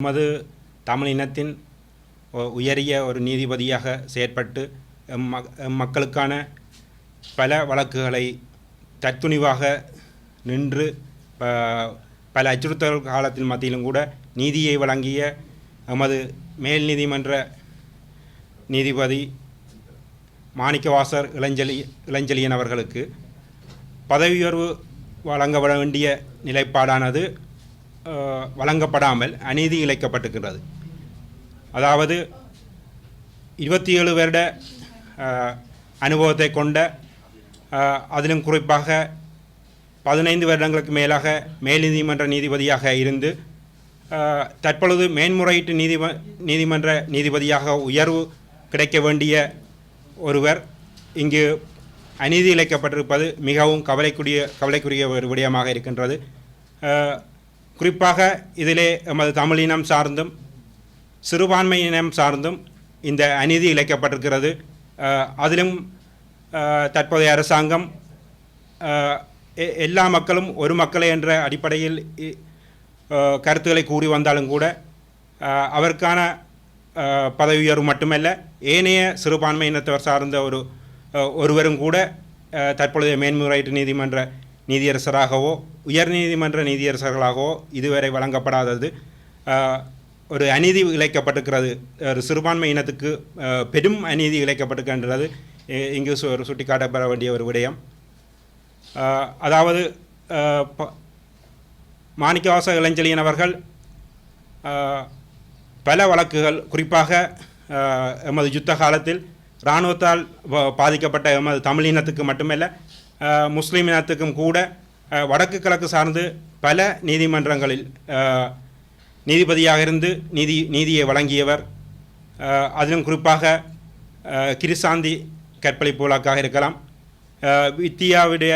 நமது தமிழ் இனத்தின் உயரிய ஒரு நீதிபதியாக செயற்பட்டு எம் மக்களுக்கான பல வழக்குகளை தத்துணிவாக நின்று ப- பல அச்சுறுத்தல் காலத்தின் மத்தியிலும் கூட நீதியை வழங்கிய எமது மேல் நீதிமன்ற நீதிபதி மாணிக்கவாசர் இளஞ்செலி இளஞ்செலியன் அவர்களுக்கு பதவி உயர்வு வழங்க வேண்டிய நிலைப்பாடானது வழங்கப்படாமல் அநீதி இழைக்கப்பட்டிருக்கிறது அதாவது இருபத்தி ஏழு வருட அனுபவத்தை கொண்ட அதிலும் குறிப்பாக பதினைந்து வருடங்களுக்கு மேலாக மேல் நீதிமன்ற நீதிபதியாக இருந்து தற்பொழுது மேன்முறையீட்டு நீதிம நீதிமன்ற நீதிபதியாக உயர்வு கிடைக்க வேண்டிய ஒருவர் இங்கு அநீதி இழைக்கப்பட்டிருப்பது மிகவும் கவலைக்குரிய கவலைக்குரிய ஒரு விடயமாக இருக்கின்றது. குறிப்பாக இதிலே எமது தமிழினம் சார்ந்தும் சிறுபான்மை இனம் சார்ந்தும் இந்த அநீதி இழைக்கப்பட்டிருக்கிறது. அதிலும் தற்போதைய அரசாங்கம் எ- எல்லா மக்களும் ஒரு மக்களே என்ற அடிப்படையில் இ- கருத்துக்களை கூறி வந்தாலும் கூட அவருக்கான பதவி உயர்வு மட்டுமல்ல ஏனைய சிறுபான்மை இனத்தவர் சார்ந்த ஒரு ஒருவரும் கூட தற்பொழுதைய மேன்முறையீட்டு நீதிமன்ற நீதியரசராகவோ உயர்நீதிமன்ற நீதியரசர்களாகவோ இதுவரை வழங்கப்படாதது. ஒரு அநீதி இழைக்கப்பட்டிருக்கிறது. ஒரு சிறுபான்மை இனத்துக்கு பெரும் அநீதி இழைக்கப்பட்டிருக்கின்றது. இங்கு சு சுட்டிக்காட்டப்பட வேண்டிய ஒரு விடயம். அதாவது ப- மாணிக்கவாச இளஞ்செழியன் அவர்கள் பல வழக்குகள் குறிப்பாக எமது யுத்த காலத்தில் இராணுவத்தால் பா- பாதிக்கப்பட்ட எமது தமிழ் இனத்துக்கு மட்டுமல்ல முஸ்லீம் இனத்துக்கும் கூட வடக்கு கிழக்கு சார்ந்து பல நீதிமன்றங்களில் நீதிபதியாக இருந்து நீதி நீதியை வழங்கியவர். அதிலும் குறிப்பாக அஹ், கிருசாந்தி கற்பழிப்பு வழக்காக இருக்கலாம் வித்தியாவுடைய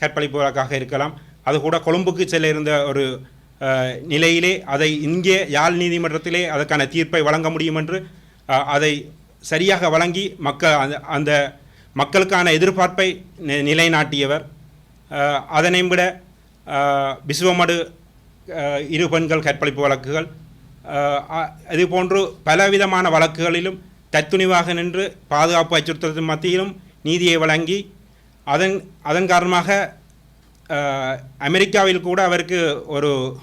கற்பழிப்பு வழக்காக இருக்கலாம். அது கூட கொழும்புக்கு செல்ல இருந்த ஒரு நிலையிலே அதை இங்கே யாழ் நீதிமன்றத்திலே அதற்கான தீர்ப்பை வழங்க முடியும் என்று அதை சரியாக வழங்கி மக்கள் அந்த அந்த மக்களுக்கான எதிர்பார்ப்பை நி- நிலைநாட்டியவர். அதனை விட விசுவமடு இரு பெண்கள் கற்பழிப்பு வழக்குகள் இதுபோன்று போன்று பலவிதமான வழக்குகளிலும் தத்துணிவாக நின்று பாதுகாப்பு அச்சுறுத்தலின் மத்தியிலும் நீதியை வழங்கி அதன் அதன் காரணமாக அமெரிக்காவில் கூட அவருக்கு ஒரு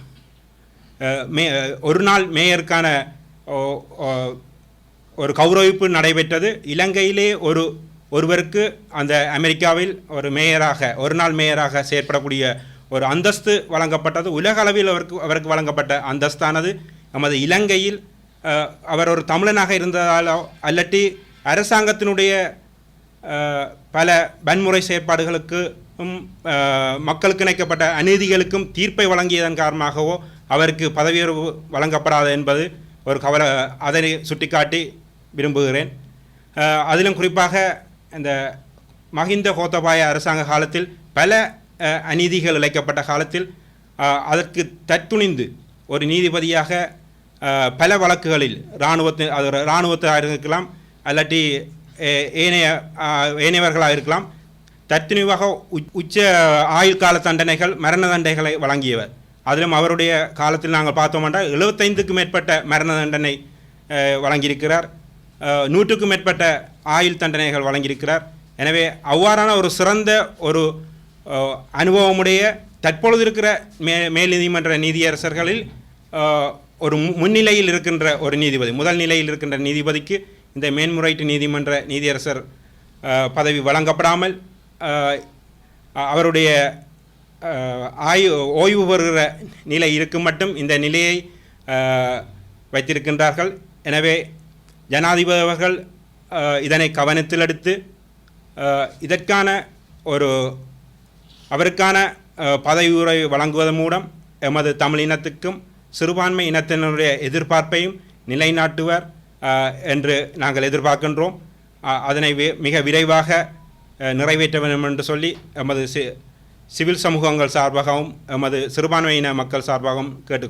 மே ஒரு நாள் மேயருக்கான ஓ- ஒரு கௌரவிப்பு நடைபெற்றது. இலங்கையிலே ஒரு ஒருவருக்கு அந்த அமெரிக்காவில் ஒரு மேயராக ஒரு நாள் மேயராக செயற்படக்கூடிய ஒரு அந்தஸ்து வழங்கப்பட்டது உலக அளவில் அவருக்கு அவருக்கு வழங்கப்பட்ட அந்தஸ்தானது நமது இலங்கையில் அவர் ஒரு தமிழனாக இருந்ததாலோ அல்லட்டி அரசாங்கத்தினுடைய பல வன்முறை செயற்பாடுகளுக்கும் மக்களுக்கு இணைக்கப்பட்ட அநீதிகளுக்கும் தீர்ப்பை வழங்கியதன் காரணமாகவோ அவருக்கு பதவி உயர்வு வழங்கப்படாது என்பது ஒரு கவலை அதனை சுட்டிக்காட்டி விரும்புகிறேன். அதிலும் குறிப்பாக இந்த மஹிந்த கோத்தபாய அரசாங்க காலத்தில் பல அநீதிகள் இழைக்கப்பட்ட காலத்தில் அதற்கு தற்துணிந்து ஒரு நீதிபதியாக பல வழக்குகளில் இராணுவத்தின் அது இராணுவத்தாக இருக்கலாம் அல்லாட்டி ஏனைய ஏனையவர்களாக இருக்கலாம் தத்துணிவாக உச்ச ஆயுள் கால தண்டனைகள் மரண தண்டனைகளை வழங்கியவர். அதிலும் அவருடைய காலத்தில் நாங்கள் பார்த்தோம் என்றால் எழுபத்தைந்துக்கும் மேற்பட்ட மரண தண்டனை வழங்கியிருக்கிறார். நூற்றுக்கும் மேற்பட்ட ஆயுள் தண்டனைகள் வழங்கியிருக்கிறார். எனவே அவ்வாறான ஒரு சிறந்த ஒரு அனுபவமுடைய தற்பொழுது இருக்கிற மே மேல் நீதிமன்ற நீதியரசர்களில் ஒரு முன்னிலையில் இருக்கின்ற ஒரு நீதிபதி முதல் நிலையில் இருக்கின்ற நீதிபதிக்கு இந்த மேன்முறையீட்டு நீதிமன்ற நீதியரசர் பதவி வழங்கப்படாமல் அவருடைய ஆயு ஓய்வு பெறுகிற நிலை இருக்கும் மட்டும் இந்த நிலையை வைத்திருக்கின்றார்கள். எனவே ஜனாதிபதி அவர்கள் இதனை கவனத்தில் எடுத்து இதற்கான ஒரு அவருக்கான பதவி உரை வழங்குவதன் மூலம் எமது தமிழ் இனத்துக்கும் சிறுபான்மை இனத்தினருடைய எதிர்பார்ப்பையும் நிலைநாட்டுவர் என்று நாங்கள் எதிர்பார்க்கின்றோம். அதனை வி- மிக விரைவாக நிறைவேற்ற வேண்டும் என்று சொல்லி எமது சி சிவில் சமூகங்கள் சார்பாகவும் எமது சிறுபான்மையின மக்கள் சார்பாகவும் கேட்டுக்கொள்